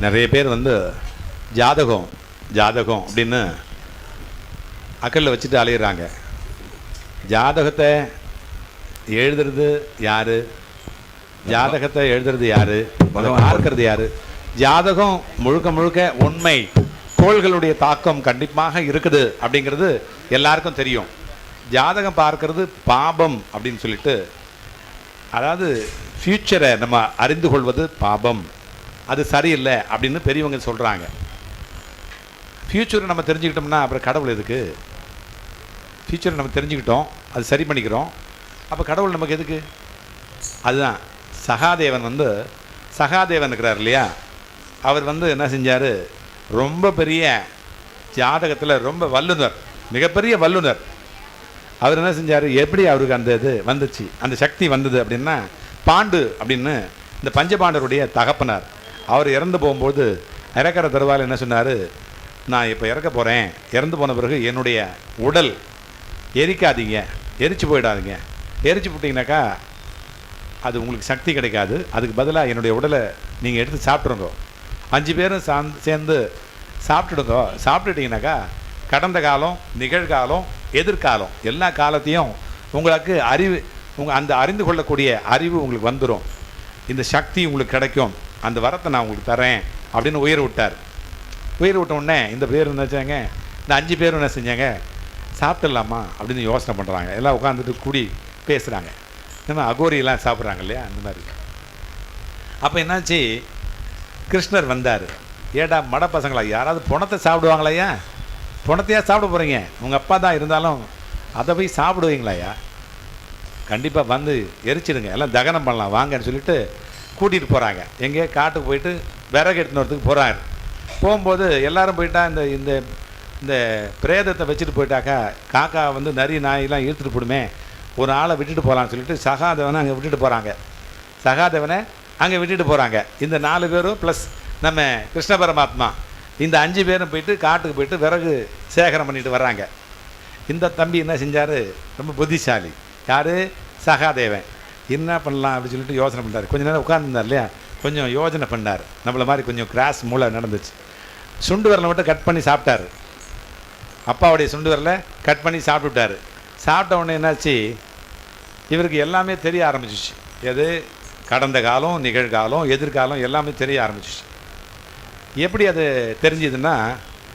நிறைய பேர் வந்து ஜாதகம் ஜாதகம் அப்படின்னு அக்கல்ல வச்சுட்டு அலையிறாங்க. ஜாதகத்தை எழுதுறது யாரு? ஜாதகத்தை எழுதுறது யாரு. பார்க்கறது யாரு? ஜாதகம் முழுக்க முழுக்க உண்மை கோள்களுடைய தாக்கம் கண்டிப்பாக இருக்குது அப்படிங்கிறது எல்லாருக்கும் தெரியும். ஜாதகம் பார்க்கறது பாபம் அப்படின்னு சொல்லிட்டு அதாவது ஃப்யூச்சரை நம்ம அறிந்து கொள்வது பாபம். அது சரியில்லை அப்படின்னு பெரியவங்க சொல்கிறாங்க ஃப்யூச்சரை நம்ம தெரிஞ்சுக்கிட்டோம்னா அப்புறம் கடவுள் எதுக்கு? ஃப்யூச்சரை நம்ம தெரிஞ்சுக்கிட்டோம் அது சரி பண்ணிக்கிறோம். அப்போ கடவுள் நமக்கு எதுக்கு? அதுதான். சகாதேவன் வந்து சகாதேவன் இருக்கிறார் இல்லையா? அவர் வந்து என்ன செஞ்சார்? ரொம்ப பெரிய ஜாதகத்தில் ரொம்ப வல்லுனர் மிகப்பெரிய வல்லுனர் அவர் என்ன செஞ்சார்? எப்படி அவருக்கு அந்த இது வந்துச்சு? அந்த சக்தி வந்தது அப்படின்னா பாண்டு அப்படின்னு இந்த பஞ்சபாண்டருடைய தகப்பனார். அவர் இறந்து போகும்போது இறக்கிற தருவாயில் என்ன சொன்னார்? நான் இப்போ இறக்க போகிறேன் இறந்து போன பிறகு என்னுடைய உடல் எரிக்காதீங்க. எரிச்சு போயிடாதீங்க. எரிச்சு போட்டிங்கனாக்கா அது உங்களுக்கு சக்தி கிடைக்காது. அதுக்கு பதிலாக என்னுடைய உடலை நீங்கள் எடுத்து சாப்பிட்ருங்க அஞ்சு பேரும் சார்ந்து சேர்ந்து சாப்பிட்டுடுங்க. சாப்பிட்டுட்டீங்கனாக்கா கடந்த காலம் நிகழ்காலம் எதிர்காலம் எல்லா காலத்தையும் உங்களுக்கு அறிவு உங்கள் அந்த அறிந்து கொள்ளக்கூடிய அறிவு உங்களுக்கு வந்துடும் இந்த சக்தி உங்களுக்கு கிடைக்கும். அந்த வரத்தை நான் உங்களுக்கு தரேன் அப்படின்னு உயிர் விட்டார். உயிர் விட்ட உடனே இந்த பேர் என்ன இந்த அஞ்சு பேரும் என்ன செஞ்சாங்க? சாப்பிட்டுடலாமா அப்படின்னு யோசனை பண்ணுறாங்க எல்லாம் உட்காந்துட்டு கூடி பேசுகிறாங்க இந்த மாதிரி அகோரியெல்லாம் சாப்பிட்றாங்க இல்லையா? அந்த மாதிரி. அப்போ என்னாச்சு? கிருஷ்ணர் வந்தார். ஏடா மட பசங்களா யாராவது பணத்தை சாப்பிடுவாங்களையா பணத்தையா சாப்பிட போகிறீங்க உங்கள் அப்பா தான் இருந்தாலும் அதை போய் சாப்பிடுவீங்களாயா கண்டிப்பாக வந்து எரிச்சிடுங்க. எல்லாம் தகனம் பண்ணலாம். வாங்கன்னு சொல்லிட்டு கூட்டிகிட்டு போகிறாங்க எங்கேயோ காட்டுக்கு போயிட்டு விறகு எடுத்துன்னு வரதுக்கு போகிறாரு போகும்போது எல்லாரும் போயிட்டா இந்த இந்த இந்த பிரேதத்தை வச்சுட்டு போயிட்டாக்கா காக்கா வந்து நிறைய நாயெல்லாம் இழுத்துட்டு போடுமே ஒரு ஆளை விட்டுட்டு போகலான்னு சொல்லிட்டு சகாதேவனை அங்கே விட்டுட்டு போகிறாங்க சகாதேவனை அங்கே விட்டுட்டு போகிறாங்க இந்த நாலு பேரும் ப்ளஸ் நம்ம கிருஷ்ண பரமாத்மா. இந்த அஞ்சு பேரும் போயிட்டு காட்டுக்கு போயிட்டு விறகு சேகரம் பண்ணிட்டு வர்றாங்க. இந்த தம்பி என்ன செஞ்சார்? ரொம்ப புத்திசாலி. யார்? சகாதேவன். என்ன பண்ணலாம் அப்படின்னு சொல்லிட்டு யோசனை பண்ணார் கொஞ்ச நேரம் உட்காந்துருந்தார் இல்லையா? கொஞ்சம் யோசனை பண்ணார். நம்மள மாதிரி கொஞ்சம் கிராஸ் மூளை நடந்துச்சு. சுண்டு வரலை மட்டும் கட் பண்ணி சாப்பிட்டாரு. அப்பாவுடைய சுண்டு வரலை கட் பண்ணி சாப்பிட்டுட்டாரு. சாப்பிட்ட உடனே என்னாச்சு? இவருக்கு எல்லாமே தெரிய ஆரம்பிச்சிச்சு. எது? கடந்த காலம் நிகழ்காலம் எதிர்காலம் எல்லாமே தெரிய ஆரம்பிச்சிச்சு. எப்படி அது தெரிஞ்சுதுன்னா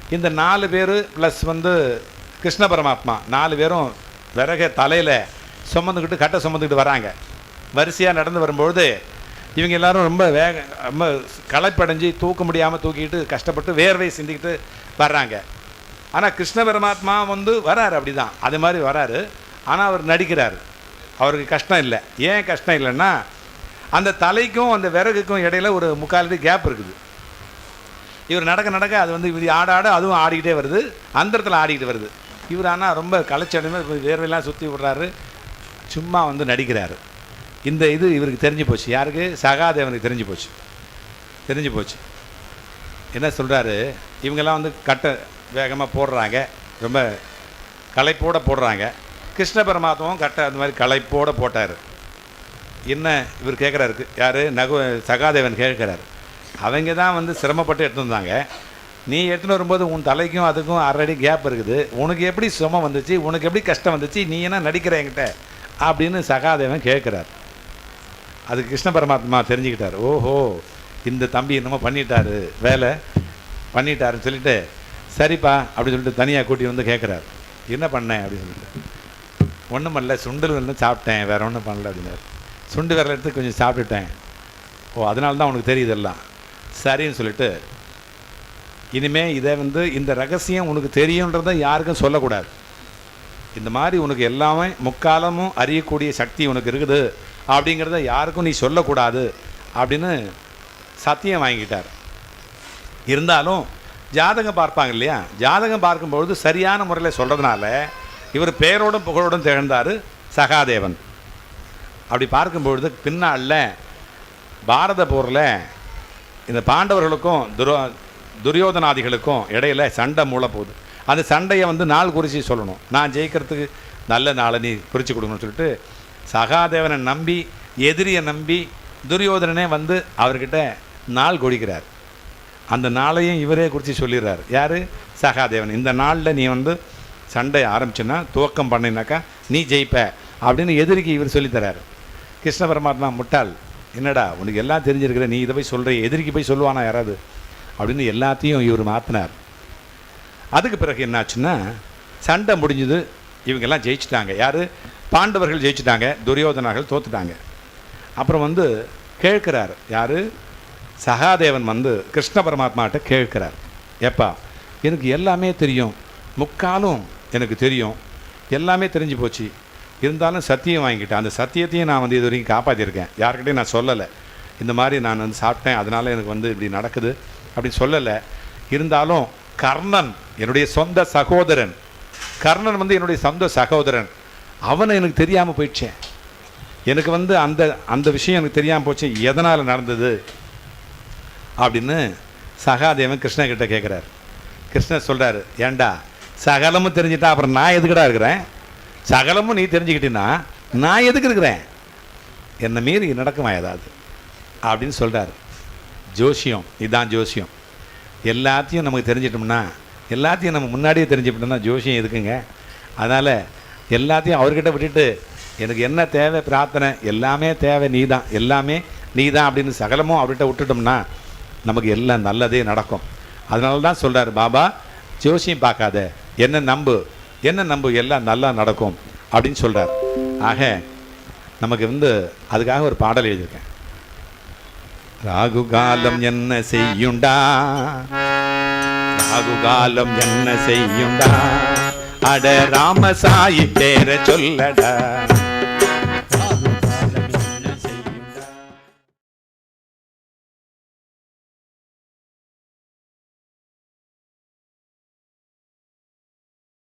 இந்த நாலு பேர் ப்ளஸ் வந்து கிருஷ்ண பரமாத்மா நாலு பேரும் விறக தலையில் சுமந்துக்கிட்டு கட்டை சுமந்துக்கிட்டு வராங்க. வரிசையாக நடந்து வரும்பொழுது இவங்க எல்லாரும் ரொம்ப வேக ரொம்ப களைப்படைஞ்சு தூக்க முடியாமல் தூக்கிட்டு கஷ்டப்பட்டு வேர்வை சிந்திக்கிட்டு வர்றாங்க. ஆனால் கிருஷ்ண பரமாத்மா வந்து வராரு அப்படி தான் அது மாதிரி வராரு. ஆனால் அவர் நடிக்கிறார். அவருக்கு கஷ்டம் இல்லை. ஏன் கஷ்டம் இல்லைன்னா அந்த தலைக்கும் அந்த விறகுக்கும் இடையில ஒரு முக்கால் அடி கேப் இருக்குது. இவர் நடக்க நடக்க அது வந்து இவர் ஆட ஆட அதுவும் ஆடிக்கிட்டே வருது. அந்தரத்தில் ஆடிக்கிட்டு வருது. இவர் ஆனால் ரொம்ப களைச்சடமே வேர்வையெல்லாம் சுற்றி விடுறாரு. சும்மா வந்து நடிக்கிறாரு. இந்த இது இவருக்கு தெரிஞ்சு போச்சு. யாருக்கு? சகாதேவனுக்கு தெரிஞ்சு போச்சு. தெரிஞ்சு போச்சு. என்ன சொல்கிறாரு இவங்கெல்லாம் வந்து கட்டை வேகமாக போடுறாங்க. ரொம்ப களைப்போட போடுறாங்க. கிருஷ்ண பரமாத்மாவும் கட்டை அந்த மாதிரி களைப்போடு போட்டார். என்ன இவர் கேட்குறாரு யார்? நகு சகாதேவன் கேட்குறாரு அவங்க தான் வந்து சிரமப்பட்டு எடுத்துன்னு வந்தாங்க. நீ எடுத்துன்னு வரும்போது உன் தலைக்கும் அதுக்கும் அரை கேப் இருக்குது. உனக்கு எப்படி சிரமம் வந்துச்சு? உனக்கு எப்படி கஷ்டம் வந்துச்சு? நீ என்ன நடிக்கிற என்கிட்ட? அப்படின்னு சகாதேவன் கேட்குறாரு அது கிருஷ்ண பரமாத்மா தெரிஞ்சுக்கிட்டார். ஓஹோ இந்த தம்பி என்னமோ பண்ணிட்டாரு வேலை பண்ணிட்டாருன்னு சொல்லிட்டு சரிப்பா அப்படின்னு சொல்லிட்டு தனியாக கூட்டி வந்து கேட்குறாரு என்ன பண்ணேன் அப்படின்னு சொல்லிட்டு. ஒன்றும் பண்ணல சுண்டல் வந்து சாப்பிட்டேன் வேற ஒன்றும் பண்ணல அப்படின்னாரு. சுண்டு விரல எடுத்து கொஞ்சம் சாப்பிட்டுட்டேன். ஓ அதனால தான் உனக்கு தெரியுது எல்லாம். சரின்னு சொல்லிட்டு இனிமேல் இதை வந்து இந்த ரகசியம் உனக்கு தெரியுன்றதை யாருக்கும் சொல்லக்கூடாது. இந்த மாதிரி உனக்கு எல்லாமே முக்காலமும் அறியக்கூடிய சக்தி உனக்கு இருக்குது. அப்படிங்கிறத யாருக்கும் நீ சொல்லக்கூடாது அப்படின்னு சத்தியம் வாங்கிக்கிட்டார். இருந்தாலும் ஜாதகம் பார்ப்பாங்க இல்லையா? ஜாதகம் பார்க்கும்பொழுது சரியான முறையில் சொல்கிறதுனால இவர் பேரோடும் புகழோடும் திகழ்ந்தார் சகாதேவன். அப்படி பார்க்கும்பொழுது பின்னாளில் பாரத போரில் இந்த பாண்டவர்களுக்கும் துரோ துரியோதனாதிகளுக்கும் இடையில சண்டை மூள போகுது அந்த சண்டையை வந்து நாள் குறித்து சொல்லணும். நான் ஜெயிக்கிறதுக்கு நல்ல நாளை நீ குறித்து கொடுக்கணும்னு சொல்லிட்டு சகாதேவனை நம்பி எதிரியை நம்பி துரியோதனனே வந்து அவர்கிட்ட நாள் கொடுக்கிறார். அந்த நாளையும் இவரே குறித்து சொல்லிடுறாரு. யார்? சகாதேவன். இந்த நாளில் நீ வந்து சண்டை ஆரம்பிச்சுன்னா துவக்கம் பண்ணினாக்கா நீ ஜெயிப்ப அப்படின்னு எதிரிக்கு இவர் சொல்லித்தரார் கிருஷ்ண பரமாத்மா முட்டாள். என்னடா உனக்கு எல்லாம் தெரிஞ்சிருக்கிற நீ இதை போய் சொல்கிற எதிரிக்கு போய் சொல்லுவானா யாராவது? அப்படின்னு எல்லாத்தையும் இவர் மாற்றினார் அதுக்கு பிறகு என்னாச்சுன்னா சண்டை முடிஞ்சது இவங்கெல்லாம் ஜெயிச்சிட்டாங்க. யார்? பாண்டவர்கள் ஜெயிச்சிட்டாங்க துரியோதனர்கள் தோத்துட்டாங்க. அப்புறம் வந்து கேட்கிறார் யார்? சகாதேவன் வந்து கிருஷ்ண பரமாத்மாட்ட கேட்குறார். ஏப்பா எனக்கு எல்லாமே தெரியும். முக்காலும் எனக்கு தெரியும். எல்லாமே தெரிஞ்சு போச்சு. இருந்தாலும் சத்தியம் வாங்கிக்கிட்டேன். அந்த சத்தியத்தையும் நான் வந்து இது வரைக்கும் காப்பாற்றிருக்கேன் யார்கிட்டையும் நான் சொல்லலை. இந்த மாதிரி நான் வந்து சாப்பிட்டேன். அதனால் எனக்கு வந்து இப்படி நடக்குது அப்படின்னு சொல்லலை. இருந்தாலும் கர்ணன் என்னுடைய சொந்த சகோதரன். கர்ணன் வந்து என்னுடைய சொந்த சகோதரன். அவனை எனக்கு தெரியாமல் போயிடுச்சேன் எனக்கு வந்து அந்த அந்த விஷயம் எனக்கு தெரியாமல் போச்சு. எதனால் நடந்தது? அப்படின்னு சகாதேவன் கிருஷ்ணகிட்ட கேட்குறாரு கிருஷ்ணர் சொல்கிறாரு ஏண்டா சகலமும் தெரிஞ்சிட்டா அப்புறம் நான் எதுக்கடா இருக்கிறேன்? சகலமும் நீ தெரிஞ்சுக்கிட்டீன்னா நான் எதுக்கு இருக்கிறேன்? என்னை மீறி நடக்குமா ஏதாவது? அப்படின்னு சொல்கிறாரு ஜோசியம் இதுதான் ஜோசியம். எல்லாத்தையும் நமக்கு தெரிஞ்சிட்டோம்னா எல்லாத்தையும் நம்ம முன்னாடியே தெரிஞ்சுக்கிட்டோம்னா ஜோசியம் எதுக்குங்க? அதனால் எல்லாத்தையும் அவர்கிட்ட விட்டுட்டு எனக்கு என்ன தேவை? பிரார்த்தனை. எல்லாமே தேவை நீ தான் எல்லாமே நீ தான் அப்படின்னு சகலமும் அவர்கிட்ட விட்டுட்டோம்னா நமக்கு எல்லாம் நல்லதே நடக்கும். அதனால தான் சொல்கிறார் பாபா ஜோசியம் பார்க்காத. என்ன நம்பு? என்ன நம்பு? எல்லாம் நல்லா நடக்கும். அப்படின்னு சொல்கிறார் ஆக நமக்கு வந்து அதுக்காக ஒரு பாடல் எழுதியிருக்கேன். ராகு காலம் என்ன செய்யுண்டா? ராகு காலம் என்ன செய்யுண்டா? அட ராமசாயி பேர சொல்லடா.